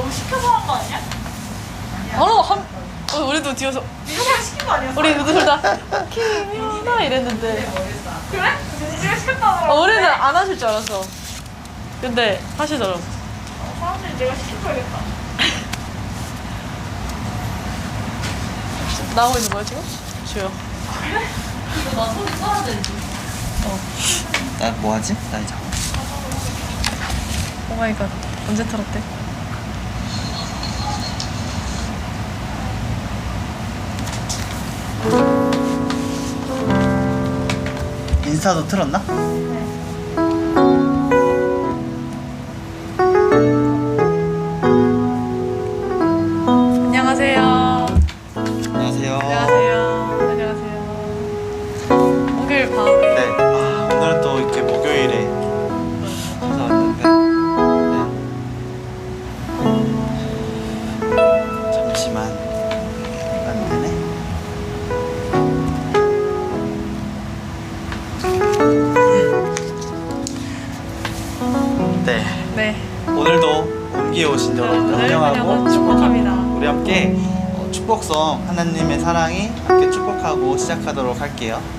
너무 시켜서 한 거 아니야? 바로 한 어, 우리도 뒤에서 민지가 시킨 거 아니었어? 우리 둘다 키미나 이랬는데 그래? 민지가 시켰다더라고. 어, 우리는 안 하실 줄 알았어. 근데 하시더라고. 사람들이 내가 시킨 거야겠다. 나오고 있는 거야 지금? 주요. 이거 나 소리 써야 되지. 나 뭐하지? 나 이제 오 마이 갓 언제 털었대? 인스타도 틀었나? 할게요.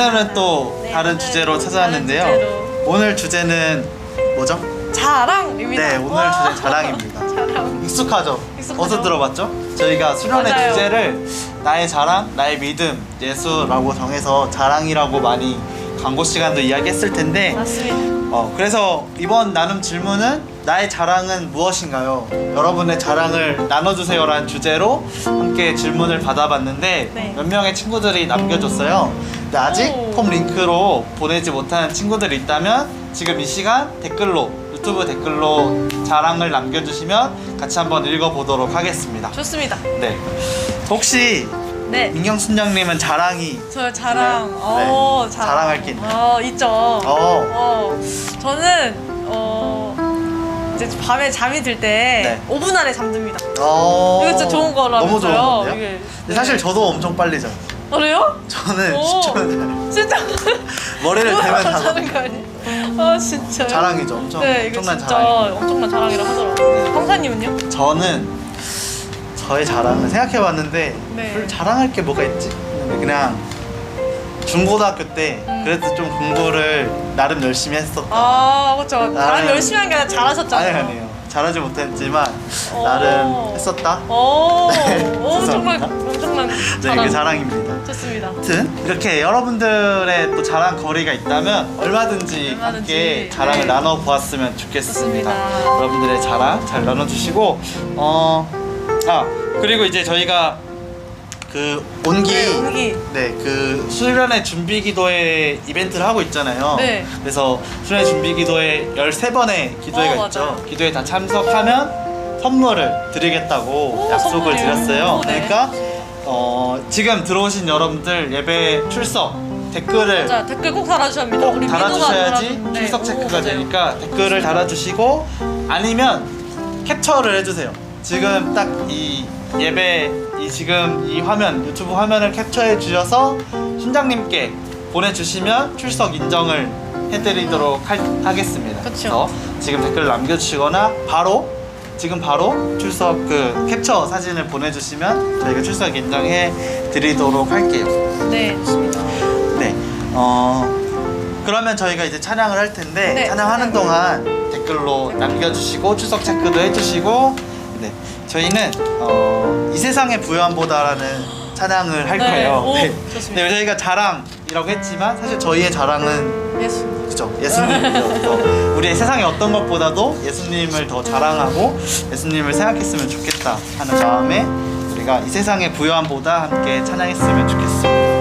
오늘은 또 네, 다른 오늘 주제로 찾아왔는데요. 다른 주제로. 오늘 주제는 뭐죠? 자랑입니다. 네, 오늘 와. 주제 자랑입니다. 자랑. 익숙하죠? 익숙하죠? 어디서 들어봤죠? 저희가 수련의 맞아요. 주제를 나의 자랑, 나의 믿음, 예수라고 정해서 자랑이라고 많이 광고 시간도 이야기했을 텐데 맞습니다. 어, 그래서 이번 나눔 질문은 나의 자랑은 무엇인가요? 여러분의 자랑을 나눠주세요라는 주제로 함께 질문을 받아봤는데 네. 몇 명의 친구들이 남겨줬어요. 근데 아직 오. 폼 링크로 보내지 못하는 친구들이 있다면 지금 이 시간 댓글로 유튜브 댓글로 자랑을 남겨주시면 같이 한번 읽어보도록 하겠습니다. 좋습니다. 네. 혹시 네. 민경 순장님은 자랑이 저 자랑. 네. 어, 네. 자랑. 자랑할 게 있나요? 어, 있죠. 어. 어, 저는 어 이제 밤에 잠이 들 때 네. 5분 안에 잠듭니다. 어... 이거 진짜 좋은 거라면서요? 너무 좋은 건데요? 이게- 근데 사실 저도 엄청 빨리 자요. 그래요? 저는 오. 10초면 진짜 머리를 대면 다 자는 거 아니에요? 아 진짜. 자랑이죠. 엄청 네, 이거 엄청난 진짜 자랑. 엄청난 자랑이라고 하더라고요. 형사님은요? 저는 저의 자랑을 생각해봤는데 네. 별 자랑할 게 뭐가 있지? 근데 그냥 중고등학교 때 음. 그래도 좀 공부를 나름 열심히 했었다. 아 그렇죠. 나름 나름- 열심히 한 게 아니라 잘하셨잖아요. 아니 아니에요. 잘하지 못했지만 오. 나름 했었다. 오, 네, 오 정말 죄송합니다. 엄청난 네, 자랑. 그 자랑입니다. 좋습니다. 아무튼 이렇게 여러분들의 또 자랑 거리가 있다면 얼마든지, 얼마든지, 함께 자랑을 네. 나눠 보았으면 좋겠습니다. 좋습니다. 여러분들의 자랑 잘 나눠주시고 어 아 그리고 이제 저희가 그 온기 네, 온기. 네, 그 수련회 준비 기도회 이벤트를 하고 있잖아요. 네. 그래서 수련회 준비 기도회 13번의 기도회가 어, 있죠. 맞아요. 기도회 다 참석하면 선물을 드리겠다고 오, 약속을 선물이요? 드렸어요. 오, 네. 그러니까 어, 지금 들어오신 여러분들 예배 출석 댓글을 자 댓글 꼭 달아주셔야 합니다. 꼭 우리 달아주셔야지 네, 출석 오, 체크가 맞아요. 되니까 댓글을 달아주시고 아니면 캡처를 해주세요. 지금 딱 이 예배 이 지금 이 화면 유튜브 화면을 캡처해 주셔서 순장님께 보내주시면 출석 인정을 해드리도록 할- 하겠습니다. 그쵸. 지금 댓글 남겨주시거나 바로 지금 바로 출석 그 캡처 사진을 보내주시면 저희가 출석 인정해 드리도록 할게요. 네, 좋습니다. 네. 어 그러면 저희가 이제 찬양을 할 텐데 네, 찬양하는 찬양. 동안 댓글로 남겨주시고 출석 체크도 해주시고 네 저희는 어, 이 세상의 부요함보다라는 찬양을 할 네, 거예요. 오, 네. 좋습니다. 네, 저희가 자랑이라고 했지만 사실 저희의 자랑은 예수. 그죠 예수님이죠. 그래서 우리의 세상의 어떤 것보다도 예수님을 더 자랑하고 예수님을 생각했으면 좋겠다 하는 마음에 우리가 이 세상의 부요함보다 함께 찬양했으면 좋겠어.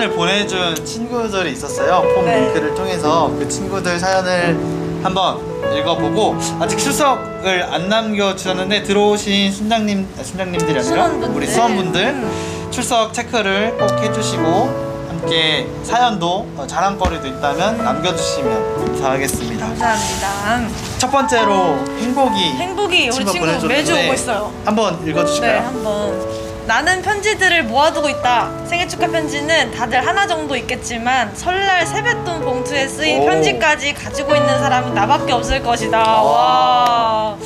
사연을 보내준 친구들이 있었어요. 폼 네. 링크를 통해서 그 친구들 사연을 한번 읽어보고 아직 출석을 안 남겨주셨는데 들어오신 순장님, 아, 순장님들이 아니라 수원분들. 우리 수원분들 음. 출석 체크를 꼭 해주시고 함께 사연도 어, 자랑거리도 있다면 남겨주시면 감사하겠습니다. 감사합니다. 첫 번째로 행복이 행복이 우리 친구 보내줬는데 매주 오고 있어요. 한번 네, 읽어주실까요? 한번. 나는 편지들을 모아두고 있다. 생일 축하 편지는 다들 하나 정도 있겠지만 설날 세뱃돈 봉투에 쓰인 오. 편지까지 가지고 있는 사람은 나밖에 없을 것이다. 아. 와.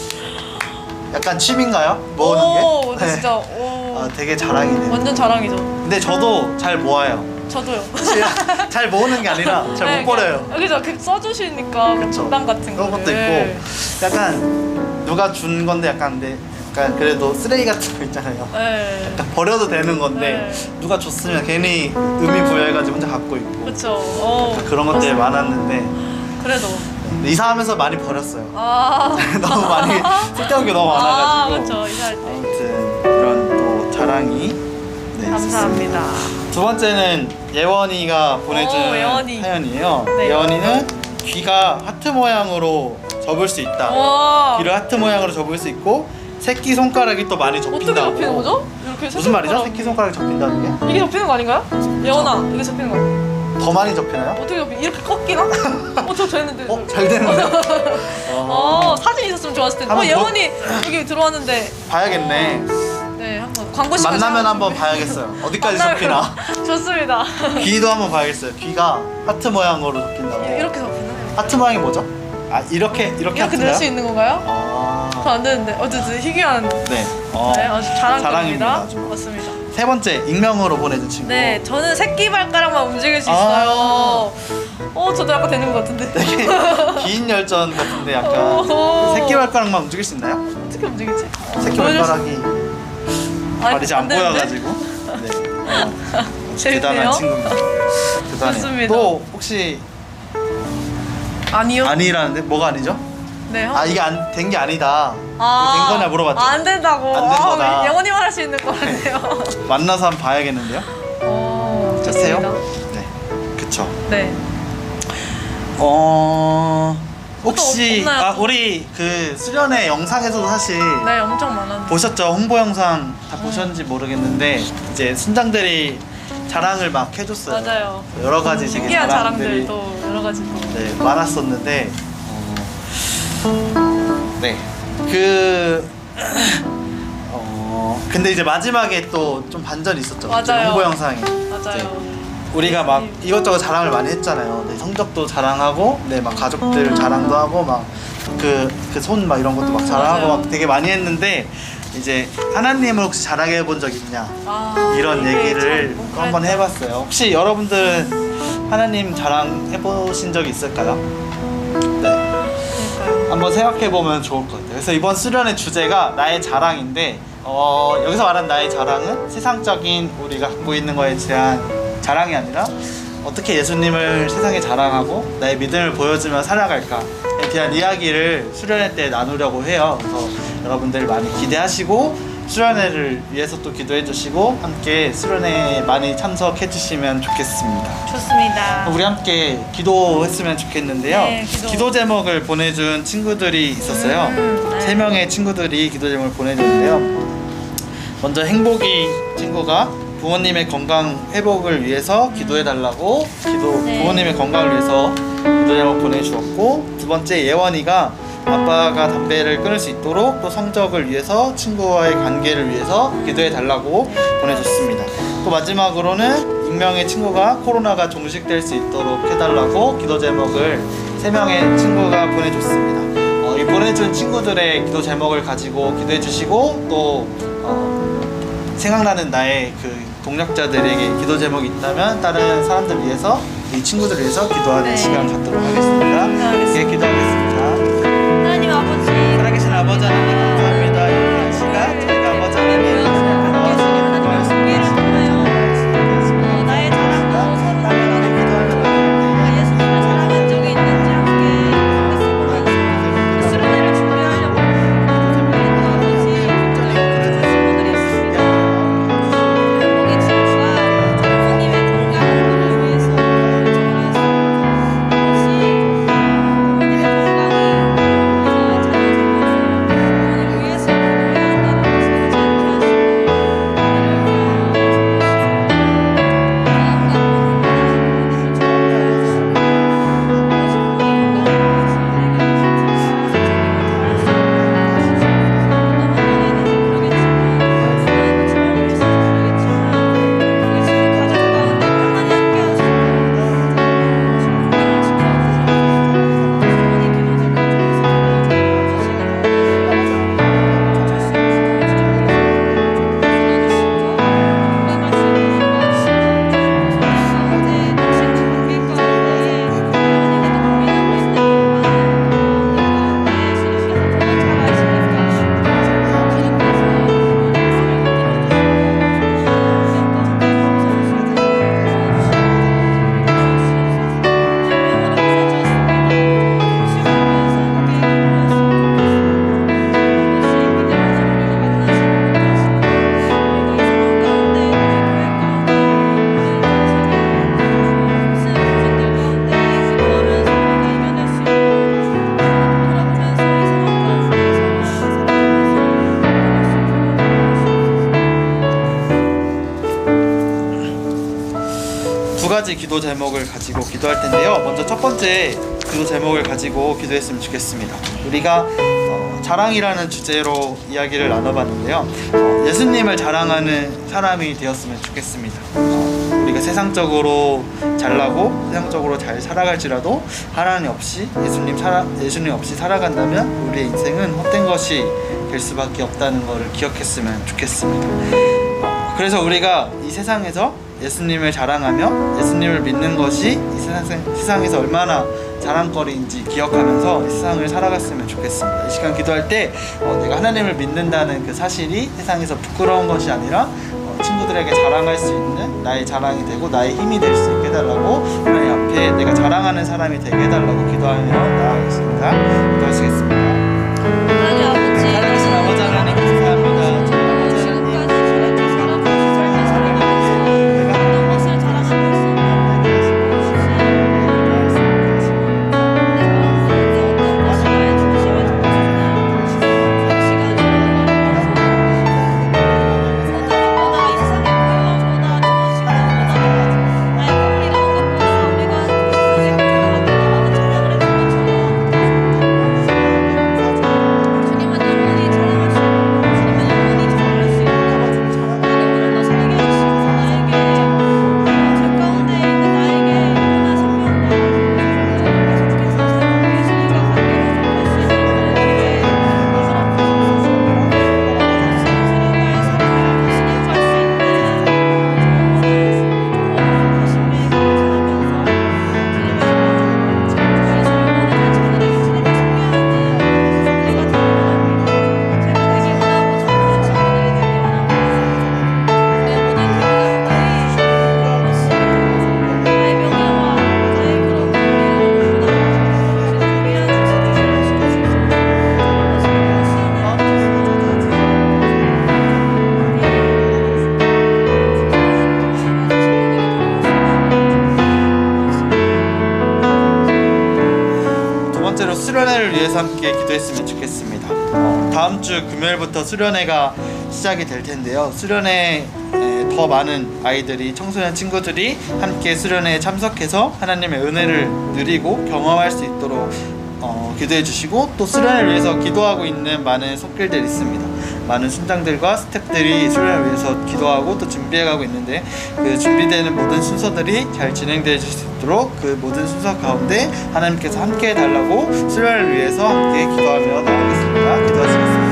약간 취미인가요? 모으는 오, 게? 진짜. 오. 아, 되게 자랑이네요. 완전 자랑이죠. 근데 저도 잘 모아요. 저도요. 잘 모으는 게 아니라 잘못 네, 버려요. 그냥- 그죠. 그 써주시니까 그 그쵸. 분담 같은 그런 거. 것도 있고 약간 누가 준 건데 약간 근데 약간 그래도 쓰레기 같은 거 있잖아요. 네. 약간 버려도 되는 건데 네. 누가 줬으면 괜히 의미 부여해가지고 혼자 갖고 있고 그렇죠. 어. 그런 것들이 많았는데 그래도. 이사하면서 많이 버렸어요. 아. 너무 많이 쓸데없는 게 너무 아, 많아가지고 그렇죠. 이사할 때. 아무튼 이런 또 자랑이 네, 감사합니다. 있었습니다. 두 번째는 예원이가 보내준 오, 예원이. 사연이에요. 네. 예원이는 귀가 하트 모양으로 접을 수 있다. 와. 귀를 하트 모양으로 접을 수 있고 새끼 손가락이 또 많이 접힌다고. 접히는 거죠? 이렇게 무슨 말이죠? 새끼 손가락이 접힌다는 게? 이게 접히는 거 아닌가요? 예원아, 이게 접히는 거. 더 많이 접히나요? 어떻게 접히? 이렇게 꺾이나? 어, 저 됐는데. 어? 잘 되는데요? 어, 사진 있었으면 좋았을 텐데. 어, 한번 예원이 여기 들어왔는데. 봐야겠네. 네, 한번 광고 시간 만나면. 한번 봐야겠어요. 어디까지 접히나. 좋습니다. 귀도 한번 봐야겠어요. 귀가 하트 모양으로 접힌다고. 이렇게 접히나요? 하트 모양이 뭐죠? 아 이렇게 이렇게 이렇게 하트인가요? 낼수 있는 건가요? 아. 저안 되는데. 어쨌든 희귀한. 네. 어, 네, 아주 자랑입니다. 자랑입니다. 아주. 맞습니다. 세 번째 익명으로 보내준 친구. 네, 저는 새끼 발가락만 움직일 수 아. 있어요. 어, 저도 약간 되는 것 같은데. 되게 긴 열전 같은데 약간 오. 새끼 발가락만 움직일 수 있나요? 어떻게 움직이지? 새끼 보여줄 수- 발가락이 아니, 발이 잘안 되는데? 보여가지고. 네. 어, 재밌네요. 대단한 친구입니다. 대단해요. 좋습니다. 또 혹시 아니요. 아니라는데 뭐가 아니죠? 네. 아 이게 안 된 게 아니다. 아, 된 거냐 물어봤죠. 안 된다고. 안된 거다. 아, 영원히만 할수 있는 거 같네요. 만나서 한번 봐야겠는데요. 어, 됐어요? 네. 그쵸. 네. 어 혹시 없- 아 또? 우리 그 수련회 영상에서도 사실 네, 엄청 많았는데. 보셨죠? 홍보 영상 다 보셨는지 모르겠는데 이제 순장들이 자랑을 막 해줬어요. 맞아요. 여러 가지 되게 신기한 자랑들이 자랑들도 여러 가지 또. 네, 많았었는데 어, 네. 그 어, 근데 이제 마지막에 또 좀 반전이 있었죠. 맞아요. 이제 홍보 영상에. 맞아요. 우리가 막 이것저것 자랑을 많이 했잖아요. 네, 성적도 자랑하고, 네, 막 가족들 자랑도 하고, 막 그 그 손 막 이런 것도 막 자랑하고 맞아요. 막 되게 많이 했는데 이제 하나님을 혹시 자랑해 본 적 있냐 아, 이런 이게 얘기를 참 한번. 해봤어요. 혹시 여러분들은 하나님 자랑 해보신 적 있을까요? 한번 생각해 보면 좋을 것 같아요. 그래서 이번 수련의 주제가 나의 자랑인데 어, 여기서 말하는 나의 자랑은 세상적인 우리가 갖고 있는 거에 대한 자랑이 아니라 어떻게 예수님을 세상에 자랑하고 나의 믿음을 보여주며 살아갈까에 대한 이야기를 수련회 때 나누려고 해요. 그래서 여러분들 많이 기대하시고 수련회를 위해서 또 기도해 주시고 함께 수련회에 많이 참석해 주시면 좋겠습니다. 좋습니다. 우리 함께 기도했으면 좋겠는데요. 네, 기도. 제목을 보내준 친구들이 있었어요. 음, 네. 세 명의 친구들이 기도 제목을 보내줬는데요. 먼저 행복이 친구가 부모님의 건강 회복을 위해서 기도해 달라고 기도 네. 부모님의 건강을 위해서 기도 제목 보내주었고 두 번째 예원이가 아빠가 담배를 끊을 수 있도록 또 성적을 위해서 친구와의 관계를 위해서 기도해 달라고 보내줬습니다. 또 마지막으로는 익명의 친구가 코로나가 종식될 수 있도록 해달라고 기도 제목을 세 명의 친구가 보내줬습니다. 어, 이 보내준 친구들의 기도 제목을 가지고 기도해 주시고 또 어, 생각나는 나의 그 동력자들에게 기도 제목이 있다면 다른 사람들 위해서 이 친구들 위해서 기도하는 네. 시간 갖도록 하겠습니다. 예, 기도하겠습니다. 가지 기도 제목을 가지고 기도할 텐데요. 먼저 첫 번째 기도 제목을 가지고 기도했으면 좋겠습니다. 우리가 어, 자랑이라는 주제로 이야기를 나눠봤는데요. 어, 예수님을 자랑하는 사람이 되었으면 좋겠습니다. 어, 우리가 세상적으로 잘나고 세상적으로 잘 살아갈지라도 하나님 없이 예수님 살아 예수님 없이 살아간다면 우리의 인생은 헛된 것이 될 수밖에 없다는 것을 기억했으면 좋겠습니다. 어, 그래서 우리가 이 세상에서 예수님을 자랑하며 예수님을 믿는 것이 이 세상, 세상에서 얼마나 자랑거리인지 기억하면서 이 세상을 살아갔으면 좋겠습니다. 이 시간 기도할 때 어, 내가 하나님을 믿는다는 그 사실이 세상에서 부끄러운 것이 아니라 어, 친구들에게 자랑할 수 있는 나의 자랑이 되고 나의 힘이 될 수 있게 해달라고 하나님 앞에 내가 자랑하는 사람이 되게 해달라고 기도하며 나아가겠습니다. 기도하시겠습니다. 함께 기도했으면 좋겠습니다. 어, 다음 주 금요일부터 수련회가 시작이 될 텐데요. 수련회에 더 많은 아이들이 청소년 친구들이 함께 수련회에 참석해서 하나님의 은혜를 누리고 경험할 수 있도록 어, 기도해 주시고 또 수련회를 위해서 기도하고 있는 많은 손길들이 있습니다. 많은 순장들과 스태프들이 수련을 위해서 기도하고 또 준비해가고 있는데 그 준비되는 모든 순서들이 잘 진행될 수 있도록 그 모든 순서 가운데 하나님께서 함께 해달라고 수련을 위해서 함께 기도하며 나오겠습니다. 기도하시겠습니다.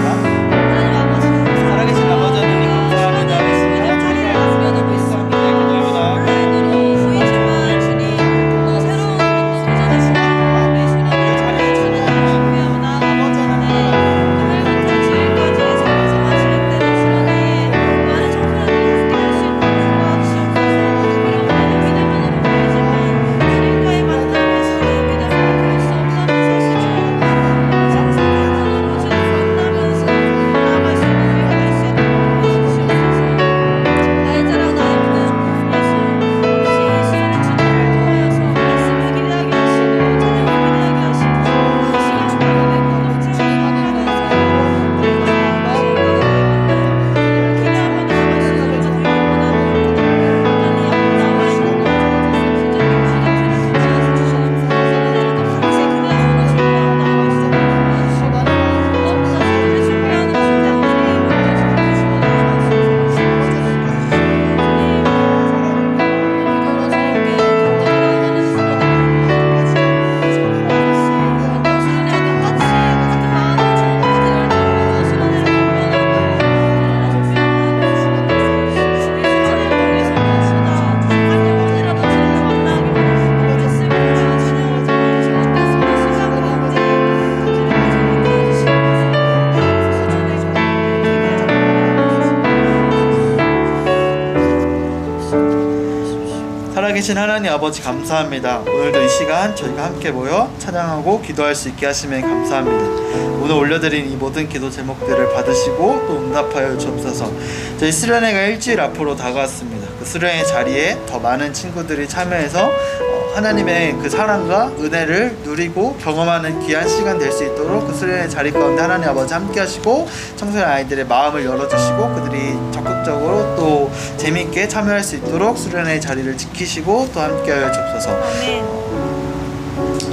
살아계신 하나님 아버지 감사합니다. 오늘도 이 시간 저희가 함께 모여 찬양하고 기도할 수 있게 하시면 감사합니다. 오늘 올려드린 이 모든 기도 제목들을 받으시고 또 응답하여 주옵소서. 저희 수련회가 일주일 앞으로 다가왔습니다. 그 수련회 자리에 더 많은 친구들이 참여해서 어, 하나님의 그 사랑과 은혜를 누리고 경험하는 귀한 시간 될 수 있도록 그 수련회 자리 가운데 하나님 아버지 함께 하시고 청소년 아이들의 마음을 열어주시고 그들이 적극적으로 또 재미있게 참여할 수 있도록 수련의 자리를 지키시고 또 함께하여 주옵소서.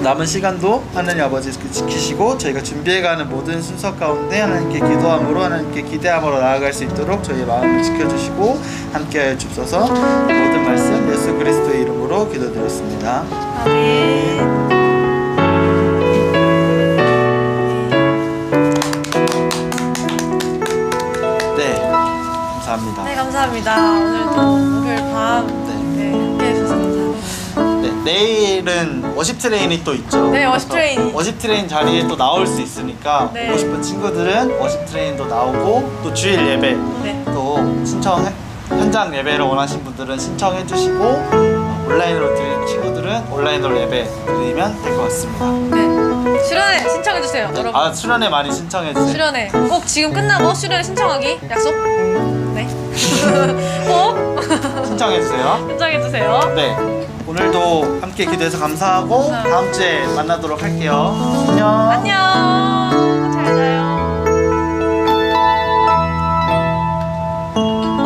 남은 시간도 하나님 아버지 지키시고 저희가 준비해가는 모든 순서 가운데 하나님께 기도함으로 하나님께 기대함으로 나아갈 수 있도록 저희의 마음을 지켜주시고 함께하여 주옵소서 모든 말씀 예수 그리스도의 이름으로 기도드렸습니다. 아멘. 감사합니다. 네. 오늘도 목요일 밤 네. 네, 함께 해 주셔서 감사합니다. 네, 내일은 워십 트레인이 또 있죠. 네, 워십 그래서 트레인이. 워십 트레인 자리에 또 나올 수 있으니까 네. 보고 싶은 친구들은 워십 트레인도 나오고 또 주일 예배 네. 또 신청 현장 예배를 원하신 분들은 신청해 주시고 어, 온라인으로 드릴 친구들은 온라인으로 예배 드리면 될 것 같습니다. 네. 수련회 신청해 주세요, 여러분. 아 수련회 많이 신청해 주세요. 수련회 꼭 지금 끝나고 수련회 신청하기 약속? 네. 꼭 신청해 주세요. 신청해주세요. 네. 오늘도 함께 기도해서 감사하고 다음 주에 만나도록 할게요. 안녕. 안녕. 잘 자요.